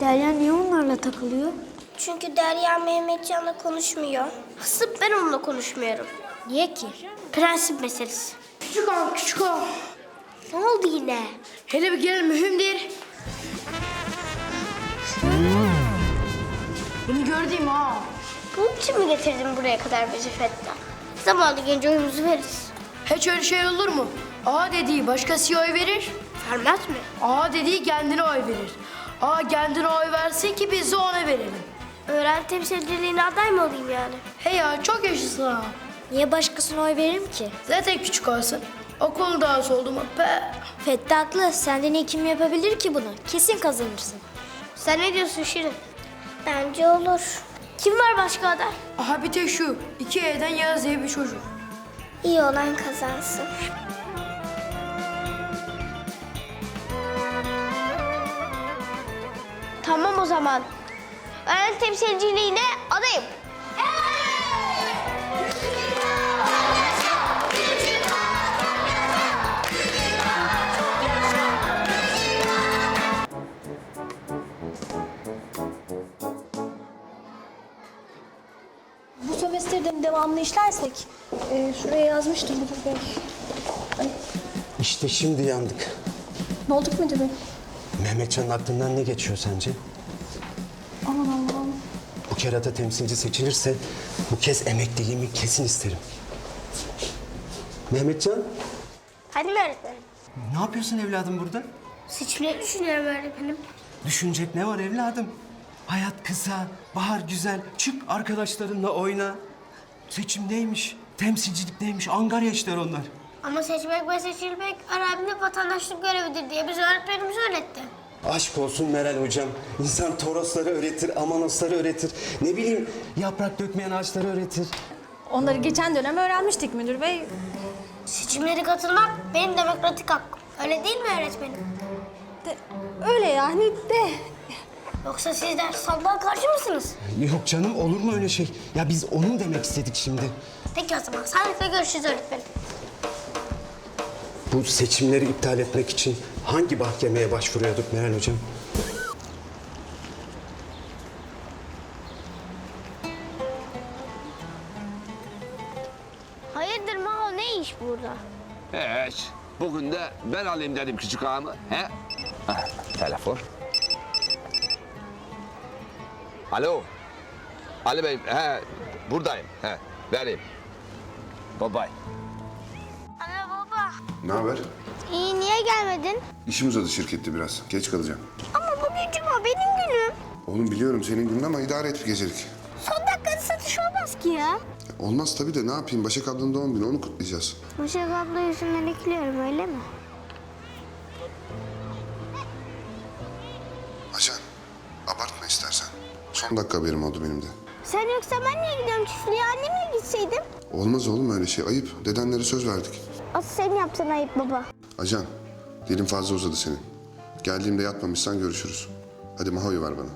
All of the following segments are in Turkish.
Derya niye onlarla takılıyor? Çünkü Derya Mehmetcan'la konuşmuyor. Asıl ben onunla konuşmuyorum. Niye ki? Prensip meselesi. Küçük ağa, küçük ağa. Ne oldu yine? Hele bir gel mühimdir. Beni gördüğüm ha. Bunun için mi getirdin buraya kadar bizi Fettah? Zamanı gelince oyumuzu veririz. Hiç öyle şey olur mu? A dediği başkası oy verir. Vermez mi? A dediği kendine oy verir. A kendine oy versin ki biz de ona verelim. Öğren temsilciliğine aday mı olayım yani? He ya çok yaşasın ha. Niye başkasına oy veririm ki? Zaten küçük olsun. Okulun dağısı oldu mu? Be. Fethi haklı. Senden iyi kim yapabilir ki bunu? Kesin kazanırsın. Sen ne diyorsun Şirin? Bence olur. Kim var başka aday? Aha bir tek şu. iki E'den Yağız diye bir çocuk. İyi olan kazansın. Tamam o zaman. Öğren temsilciliğine adayım. Bu sömestrden devamlı işlersek, e, şuraya yazmıştım müdür bey. İşte şimdi yandık. Ne olduk müdür bey? Mehmetcan'ın aklından ne geçiyor sence? Aman Allah'ım. Bu kerata temsilci seçilirse bu kez emekliliğimi kesin isterim. Mehmetcan, Hadi öğretmenim? ne yapıyorsun evladım burada? Seçimleri düşünüyorum öğretmenim. Düşünecek ne var evladım? Hayat kısa, bahar güzel. Çık arkadaşlarınla oyna. Seçim neymiş? Temsilcilik neymiş? Angarya işler onlar. Ama seçmek ve seçilmek Arabi'nin vatandaşlık görevidir diye biz öğretmenimiz öğretti. Aşk olsun Meral hocam. İnsan torosları öğretir, amanosları öğretir. Ne bileyim yaprak dökmeyen ağaçları öğretir. Onları geçen dönem öğrenmiştik müdür bey. Seçimlere katılmak benim demokratik hakkım. Öyle değil mi öğretmenim? De, öyle yani de. Yoksa sizler sandığa karşı mısınız? Yok canım olur mu öyle şey? Ya biz onun demek istedik şimdi. Peki o zaman sandıkta görüşürüz öğretmenim. Bu seçimleri iptal etmek için hangi mahkemeye başvuruyorduk Meral hocam? Hayırdır Maho ne iş burada? Hiç. Bugün de ben alayım dedim küçük ağamı. He? Ah, telefon. Alo. Ali Bey, he, buradayım. He, vereyim. Bye bye. Ne haber? İyi niye gelmedin? İşim uzadı şirkette biraz. Geç kalacağım. Ama bugün cuma benim günüm. Oğlum biliyorum senin günün ama idare et bir gecelik. Son dakikada satış olmaz ki ya. Olmaz tabii de ne yapayım? Başak ablanın doğum günü onu kutlayacağız. Başak abla yüzünden ekliyorum öyle mi? Ajan abartma istersen. Son dakika haberim oldu benim de. Sen yoksa ben niye gidiyorum çiftliğe annemle gitseydim? Olmaz oğlum öyle şey. Ayıp. Dedenlere söz verdik. Asıl sen yaptın ayıp baba. Ajan dilin fazla uzadı senin. Geldiğimde yatmamışsan görüşürüz. Hadi Maho'yu ver bana.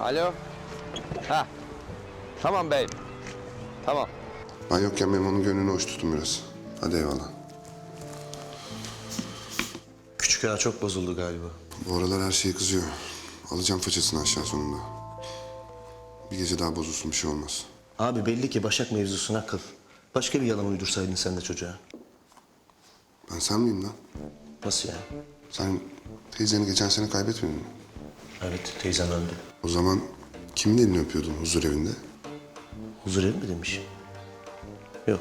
Alo. Ha. Tamam beyim. Tamam. Ben yokken Memo'nun gönlünü hoş tutun biraz. Hadi eyvallah. Küçük ağa çok bozuldu galiba. Bu aralar her şeye kızıyor. Alacağım façasını aşağı sonunda. Bir gece daha bozulsun bir şey olmaz. Abi belli ki Başak mevzusuna kıl. Başka bir yalan uydursaydın sen de çocuğa. Ben sen miyim lan? Nasıl yani? Sen teyzeni geçen sene kaybetmedin mi? Evet teyzen öldü. O zaman kimin elini öpüyordun huzur evinde? Huzur evi mi demiş? Yok.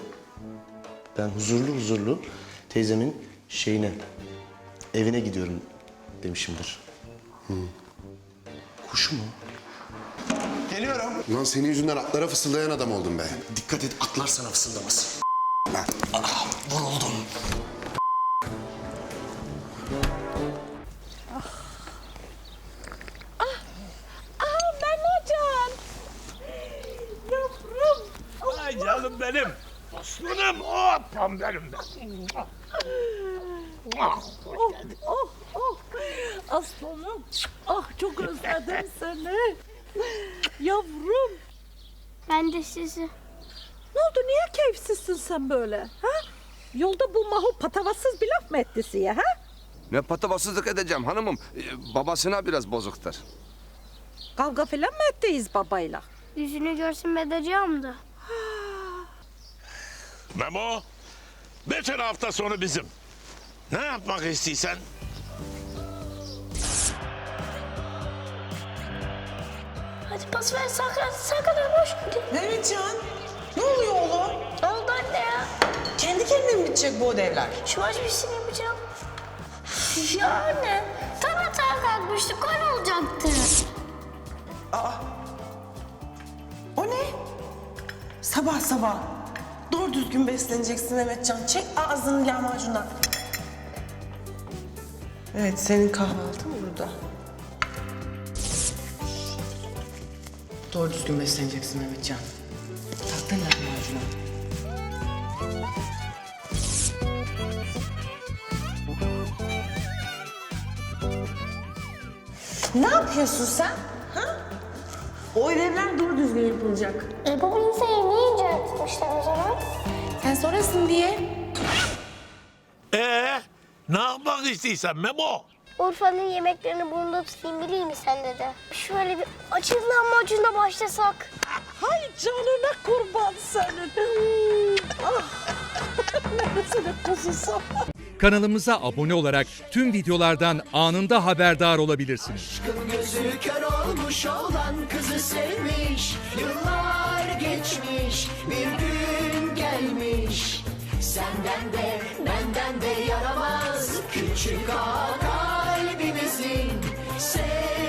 Ben huzurlu huzurlu teyzemin şeyine, evine gidiyorum demişimdir. Kuşu mu? Ulan senin yüzünden atlara fısıldayan adam oldum be. Dikkat et atlar sana fısıldamasın. Ben. Vuruldum. Ay canım benim. Aslanım. Hopam benim de. Oh oh aslanım. Ah çok özledim seni. Yavrum. Ben de sizi. Ne oldu niye keyifsizsin sen böyle? Ha? Yolda bu mahu patavatsız bir laf mı etti size ha? Ne patavatsızlık edeceğim hanımım. Ee, babasına biraz bozuktur. Kavga falan mı ettiyiz babayla? Yüzünü görsün edeceğim da. Memo, bütün hafta sonu bizim. Ne yapmak istiyorsan? Hadi pas ver saklan saklan boş. Mehmetcan, ne oluyor oğlum? Oldu anne ya? Kendi kendine mi bitecek bu ödevler? Şu aç bir şey yapacağım. ya anne. Tam hata kalkmıştık gol olacaktı. O ne? Sabah sabah. Doğru düzgün besleneceksin Mehmetcan. Çek ağzını lahmacundan. Evet, senin kahvaltın burada. Doğru düzgün besleneceksin Mehmetcan. Taktın lahmacuna. Ne yapıyorsun sen? Ha? O ödevler doğru düzgün yapılacak. E baba insanı niye inceltmişler o zaman? Sen sorasın diye. Ee, ne yapmak istiyorsan Memo? Urfa'nın yemeklerini burnunda tutayım bileyim mi sen de? Şöyle bir açık lahmacunla başlasak. Hay canına kurban senin. ah. Nefesine kuzusu. Kanalımıza abone olarak tüm videolardan anında haberdar olabilirsiniz. Gözü kör olmuş olan kızı sevmiş Yıllar geçmiş bir gün gelmiş Senden de benden de yaramaz küçük ağa